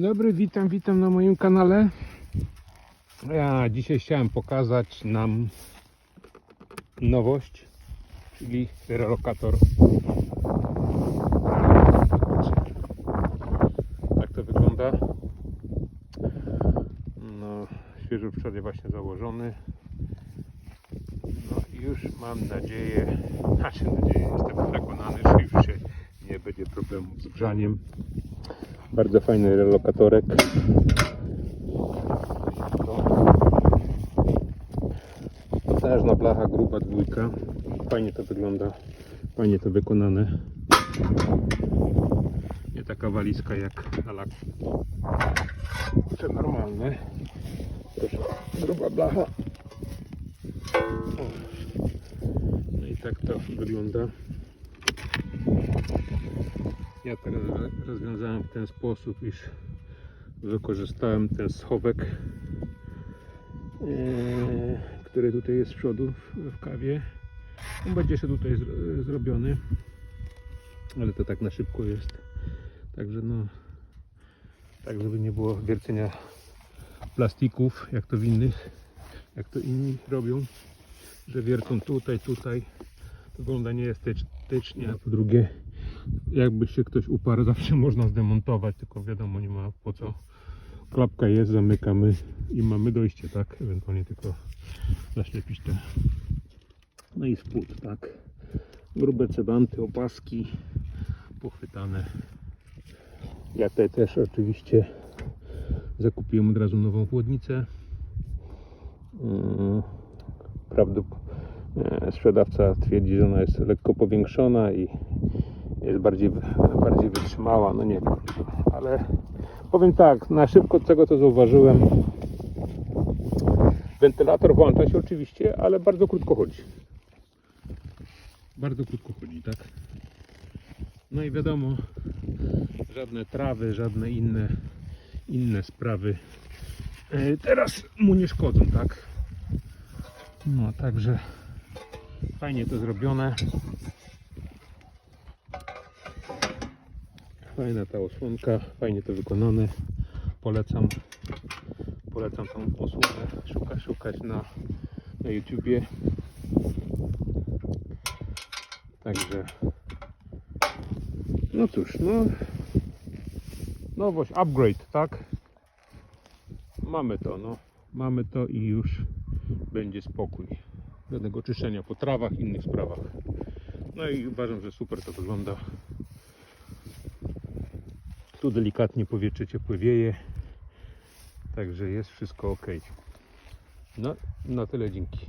Dobry, witam, witam na moim kanale. Ja dzisiaj chciałem pokazać nam nowość, czyli relokator. Tak to wygląda. No, świeżo wczoraj właśnie założony. No i już mam nadzieję, znaczy nadzieję, jestem przekonany, że już się nie będzie problemu z grzaniem. Bardzo fajny relokatorek. Potężna blacha, gruba dwójka. Fajnie to wygląda. Fajnie to wykonane. Nie taka walizka jak na lak. To normalne. Gruba blacha. No i tak to wygląda. Ja teraz rozwiązałem w ten sposób, iż wykorzystałem ten schowek, eee, który tutaj jest z przodu w, kawie. On będzie jeszcze tutaj zro, zrobiony, ale to tak na szybko jest. Także no, tak żeby nie było wiercenia plastików, jak to w innych, jak to inni robią, że wiercą tutaj, tutaj. Wygląda nieestetycznie, a po drugie jakby się ktoś uparł, zawsze można zdemontować, tylko wiadomo, nie ma po co. Klapka jest, zamykamy i mamy dojście, tak? Ewentualnie tylko zaślepić te. No i spód, tak? Grube cebanty, opaski pochwytane. Ja tutaj też oczywiście zakupiłem od razu nową chłodnicę. Mm, Prawdopodobnie sprzedawca twierdzi, że ona jest lekko powiększona i bardziej, bardziej wytrzymała, no nie wiem, ale powiem tak, na szybko tego co zauważyłem, wentylator włącza się oczywiście, ale bardzo krótko chodzi. Bardzo krótko chodzi, tak? No i wiadomo, żadne trawy, żadne inne, inne sprawy e, teraz mu nie szkodzą, tak? No, także fajnie to zrobione. Fajna ta osłonka, fajnie to wykonane. Polecam. Polecam tą osłonę szuka, szukać na, na YouTubie. Także no cóż, no nowość, upgrade, tak? Mamy to, no. Mamy to i już będzie spokój. Żadnego czyszczenia po trawach, innych sprawach. No i uważam, że super to wygląda. Tu delikatnie powietrze ciepłe wieje. Także jest wszystko ok. No, na tyle dzięki.